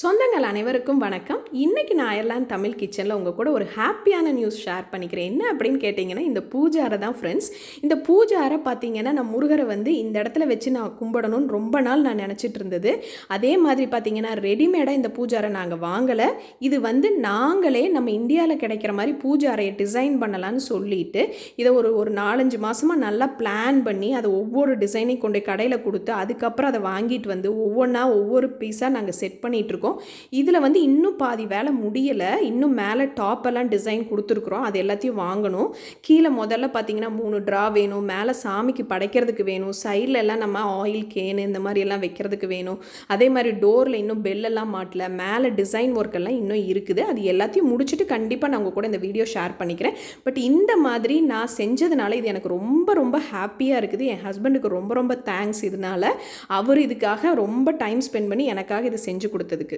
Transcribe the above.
சொந்தங்கள் அனைவருக்கும் வணக்கம். இன்றைக்கி நான் அயர்லாந்து தமிழ் கிச்சனில் உங்கள் கூட ஒரு ஹாப்பியான நியூஸ் ஷேர் பண்ணிக்கிறேன். என்ன அப்படின்னு கேட்டிங்கன்னா இந்த பூஜாரை தான் ஃப்ரெண்ட்ஸ் இந்த பூஜாரை பார்த்தீங்கன்னா நான் முருகரை வந்து இந்த இடத்துல வச்சு நான் கும்பிடணும்னு ரொம்ப நாள் நான் நினச்சிட்டு இருந்தது. அதே மாதிரி பார்த்தீங்கன்னா ரெடிமேடாக இந்த பூஜாரை நாங்கள் வாங்கலை. இது வந்து நாங்களே நம்ம இந்தியாவில் கிடைக்கிற மாதிரி பூஜாரையை டிசைன் பண்ணலான்னு சொல்லிட்டு இதை ஒரு ஒரு நாலஞ்சு மாதமாக நல்லா பிளான் பண்ணி அதை ஒவ்வொரு டிசைனையும் கொண்டு கடையில் கொடுத்து அதுக்கப்புறம் அதை வாங்கிட்டு வந்து ஒவ்வொன்றா ஒவ்வொரு பீஸாக நாங்கள் செட் பண்ணிகிட்டு இருக்கும். இதில் வந்து இன்னும் பாதி வேலை முடியலை. இன்னும் மேலே டாப் எல்லாம் டிசைன் கொடுத்துருக்குறோம். அது எல்லாத்தையும் வாங்கணும். கீழே முதல்ல பார்த்தீங்கன்னா மூணு ட்ரா வேணும். மேலே சாமிக்கு படைக்கிறதுக்கு வேணும். சைடில் எல்லாம் நம்ம ஆயில் கேனு இந்த மாதிரி எல்லாம் வைக்கிறதுக்கு வேணும். அதே மாதிரி டோரில் இன்னும் பெல்லெல்லாம் மாட்டல. மேலே டிசைன் ஒர்க் எல்லாம் இன்னும் இருக்குது. அது எல்லாத்தையும் முடிச்சுட்டு கண்டிப்பாக நான் உங்கள் கூட இந்த வீடியோ ஷேர் பண்ணிக்கிறேன். பட் இந்த மாதிரி நான் செஞ்சதுனால இது எனக்கு ரொம்ப ரொம்ப ஹாப்பியாக இருக்குது. என் ஹஸ்பண்டுக்கு ரொம்ப ரொம்ப தேங்க்ஸ் இதனால. அவர் இதுக்காக ரொம்ப டைம் ஸ்பெண்ட் பண்ணி எனக்காக இதை செஞ்சு கொடுத்ததுக்கு.